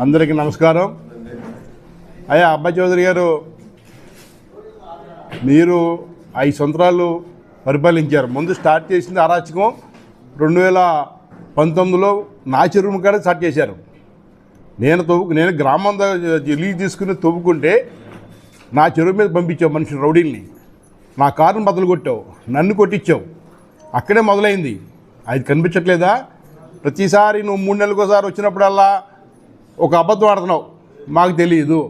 అందరికీ నమస్కారం. అయ్యా అబ్బాయి చౌదరి గారు మీరు ఐదు సంవత్సరాలు పరిపాలించారు. ముందు స్టార్ట్ చేసింది అరాచకం. రెండు వేల పంతొమ్మిదిలో నా చెరువు కాడ స్టార్ట్ చేశారు. నేను తవ్వు నేను గ్రామం లీజ్ తీసుకుని తవ్వుకుంటే నా చెరువు మీద పంపించావు మనిషి రౌడీల్ని. నా కారును బదులు కొట్టావు నన్ను కొట్టించావు. అక్కడే మొదలైంది. అది కనిపించట్లేదా? ప్రతిసారి నువ్వు మూడు నెలలకోసారి వచ్చినప్పుడల్లా ఒక అబద్ధం ఆడుతున్నావు. మాకు తెలియదు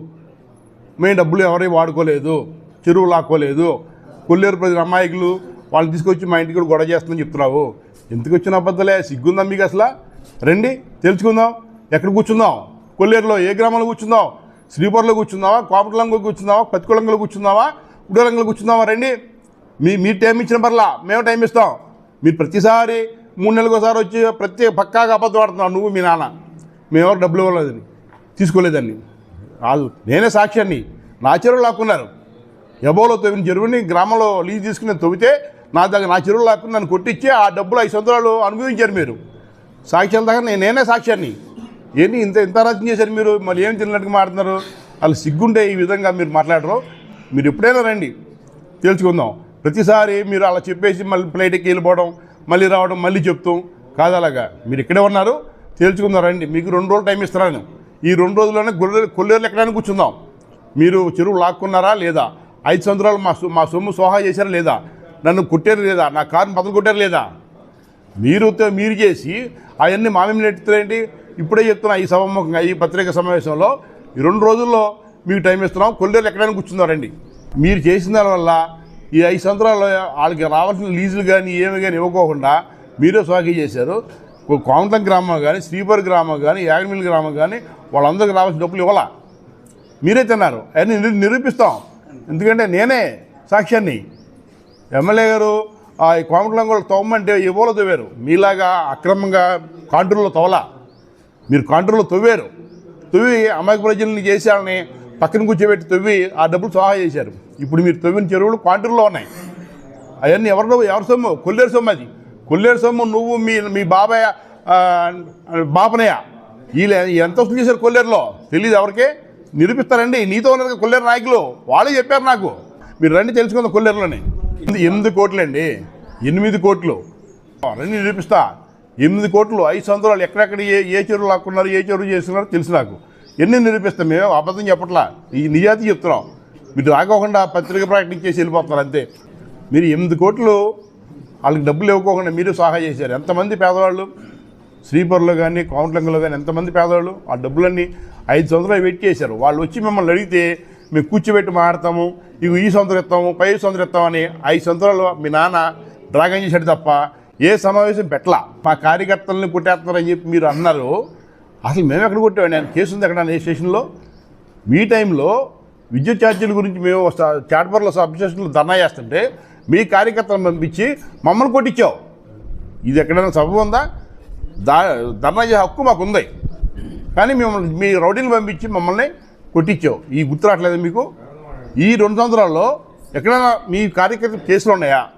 మేము డబ్బులు ఎవరైనా వాడుకోలేదు. చెరువు లాక్కోలేదు. కొల్లేరు ప్రజల అమాయకులు వాళ్ళు తీసుకొచ్చి మా ఇంటికి కూడా గొడవ చేస్తుందని చెప్తున్నావు. ఎందుకు వచ్చిన అబద్ధాలే? సిగ్గుందా మీకు అసలు? రండి తెలుసుకుందాం. ఎక్కడ కూర్చుందాం కొల్లేరులో ఏ గ్రామంలో కూర్చుందాం శ్రీపురంలో కూర్చుందావా కోమటలంలో కూర్చుందావా పత్తికొలంగలో కూర్చుందావా ఉడలంగలో కూర్చుందావా రండి. మీ మీరు టైం ఇచ్చిన పర్లా. మేము టైం ఇస్తాం. మీరు ప్రతిసారి మూడు నెలలకు ఒకసారి వచ్చి ప్రతి పక్కాగా అబద్ధం ఆడుతున్నావు నువ్వు మీ నాన్న. మేమెవరు డబ్బులు ఇవ్వలేదని తీసుకోలేదని. రాదు నేనే సాక్ష్యాన్ని నా చెరువు లాక్కున్నారు. ఎబోలో తవ్విన చెరువుని గ్రామంలో లీజ్ తీసుకుని తవ్వితే నా దగ్గర నా చెరువు లాక్కుని నన్ను కొట్టించి ఆ డబ్బులు ఐదు సంవత్సరాలు అనుభవించారు మీరు. సాక్ష్యాల దగ్గర నేను నేనే సాక్ష్యాన్ని ఏంటి ఇంత ఇంత రచన చేశారు మీరు? మళ్ళీ ఏం తిన్నట్టుగా మాట్లాడుతున్నారు? వాళ్ళు సిగ్గుంటే ఈ విధంగా మీరు మాట్లాడరు. మీరు ఎప్పుడైనా రండి. తెలుసుకుందాం ప్రతిసారి మీరు అలా చెప్పేసి మళ్ళీ ఫ్లైట్ ఎక్కి వెళ్ళిపోవడం మళ్ళీ రావడం మళ్ళీ చెప్తాం. కాదు అలాగా. మీరు ఇక్కడే ఉన్నారు తేల్చుకుందాం రండి. మీకు రెండు రోజులు టైం ఇస్తున్నాను ఈ రెండు రోజుల్లోనే గొర్రెలు కొల్లేరులు ఎక్కడానికి కూర్చుందాం. మీరు చెరువు లాక్కున్నారా లేదా? ఐదు సంవత్సరాలు మా సొ- మా సొమ్ము సోహా చేశారా లేదా? నన్ను కొట్టారు లేదా? నా కారుని బదులు కొట్టారు లేదా? మీరు మీరు చేసి అవన్నీ మామేమి నెట్టుతారేంటి ఇప్పుడే చెప్తున్నా ఈ సభముఖంగా ఈ పత్రిక సమావేశంలో. ఈ రెండు రోజుల్లో మీకు టైం ఇస్తున్నాం కొల్లేరు ఎక్కడైనా కూర్చున్నారండి మీరు చేసిన దానివల్ల ఈ ఐదు సంవత్సరాల్లో వాళ్ళకి రావాల్సిన లీజులు కానీ ఏమి కానీ ఇవ్వకోకుండా మీరే స్వాగీ చేశారు. కోమటం గ్రామం కానీ శ్రీపర్ గ్రామం కానీ యాగమిల్ గ్రామం కానీ వాళ్ళందరికీ రావాల్సిన డబ్బులు ఇవ్వాలా? మీరే తిన్నారు. అవన్నీ నిరూపిస్తాం. ఎందుకంటే నేనే సాక్ష్యాన్ని. ఎమ్మెల్యే గారు ఆ ఈ కూడా తవ్వమంటే ఇవ్వలో తవ్వారు. మీలాగా అక్రమంగా కాంట్రోల్లో తవ్వలా? మీరు కాంట్రోల్లో తవ్వారు. తవ్వి అమాయక ప్రజల్ని చేసి వాళ్ళని పక్కన కూర్చోబెట్టి తవ్వి ఆ డబ్బులు సహాయం చేశారు. ఇప్పుడు మీరు తవ్విన చెరువులు కాంట్రోల్లో ఉన్నాయి. అవన్నీ ఎవరు ఎవరి సొమ్ము? కొల్లేరు సొమ్ము అది. కొల్లేరు సొమ్ము నువ్వు మీ మీ బాబాయ్ బాపనయ్య. వీళ్ళు ఎంత వసూలు చేశారు కొల్లేరులో? తెలియదు ఎవరికి? నిరూపిస్తారండి. నీతో ఉన్నది కొల్లేరు నాయకులు. వాళ్ళే చెప్పారు నాకు. మీరు రండి తెలుసుకుందాం కొల్లేరులోని. ఎనిమిది- ఎనిమిది కోట్లు. అండి ఎనిమిది కోట్లు రండి నిరూపిస్తా. ఎనిమిది కోట్లు. ఐదు సంవత్సరాలు ఎక్కడెక్కడ ఏ ఏ చెరువు లాక్కున్నారు ఏ చెరువు చేస్తున్నారు తెలుసు నాకు. ఎన్ని నిరూపిస్తాం మేము? అబద్ధం చెప్పట్లా. ఈ నిజాతి చెప్తున్నాం. మీరు రాకోకుండా పత్రిక ప్రకటించేసి వెళ్ళిపోతున్నారు అంతే. మీరు ఎనిమిది కోట్లు వాళ్ళకి డబ్బులు ఇవ్వకోకుండా మీరు సహాయం చేశారు. ఎంతమంది పేదవాళ్ళు శ్రీపురంలో కానీ కౌంట్లంగలో కానీ ఎంతమంది పేదవాళ్ళు ఆ డబ్బులన్నీ ఐదు సంవత్సరాలు వెయిట్ చేశారు. వాళ్ళు వచ్చి మిమ్మల్ని అడిగితే మేము కూర్చోబెట్టి మాడతాము ఇవి ఈ సంవత్సరం ఇస్తాము పై సంవత్సరం ఇస్తామని ఐదు సంవత్సరాలు మీ నాన్న డ్రాగన్ చేశాడు తప్ప ఏ సమావేశం పెట్టలా. మా కార్యకర్తలను కొట్టేస్తున్నారని చెప్పి మీరు అన్నారు. అసలు మేము ఎక్కడ కొట్టామండి? ఆయన కేసు ఉంది ఎక్కడ? ఏ స్టేషన్లో. మీ టైంలో విద్యుత్ ఛార్జీల గురించి మేము స- చాట్పర్లో ధర్నా చేస్తుంటే మీ కార్యకర్తలను పంపించి మమ్మల్ని కొట్టించావు. ఇది ఎక్కడైనా సభ ఉందా? దా ధర్నా చేసే హక్కు మాకు ఉంది. కానీ మిమ్మల్ని మీ రౌడీని పంపించి మమ్మల్ని కొట్టించావు. ఈ గుర్తు రావట్లేదు మీకు? ఈ రెండు సంవత్సరాల్లో ఎక్కడైనా మీ కార్యకర్త కేసులు ఉన్నాయా?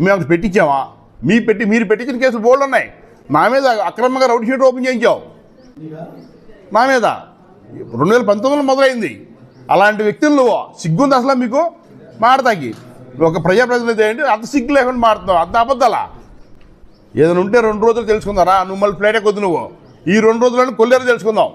మేము పెట్టించామా? మీ పెట్టి మీరు పెట్టించిన కేసులు బోల్డ్ ఉన్నాయి. నా మీద అక్రమంగా రౌడీ షీట్ ఓపెన్ చేయించావు. నా మీద. రెండు వేల పంతొమ్మిదిలో మొదలైంది. అలాంటి వ్యక్తులు నువ్వు. సిగ్గుంది అసలు మీకు? మాడతాకి. ఒక ప్రజాప్రతినిధి ఏంటి అంత సిగ్గు లేకుండా మాడుతున్నావు అంత అబద్ధాలా? ఏదైనా ఉంటే రెండు రోజులు తెలుసుకుందారా నువ్వు మళ్ళీ ప్లేటే కొద్దు నువ్వు. ఈ రెండు రోజులను కొల్లేరు తెలుసుకుందాం.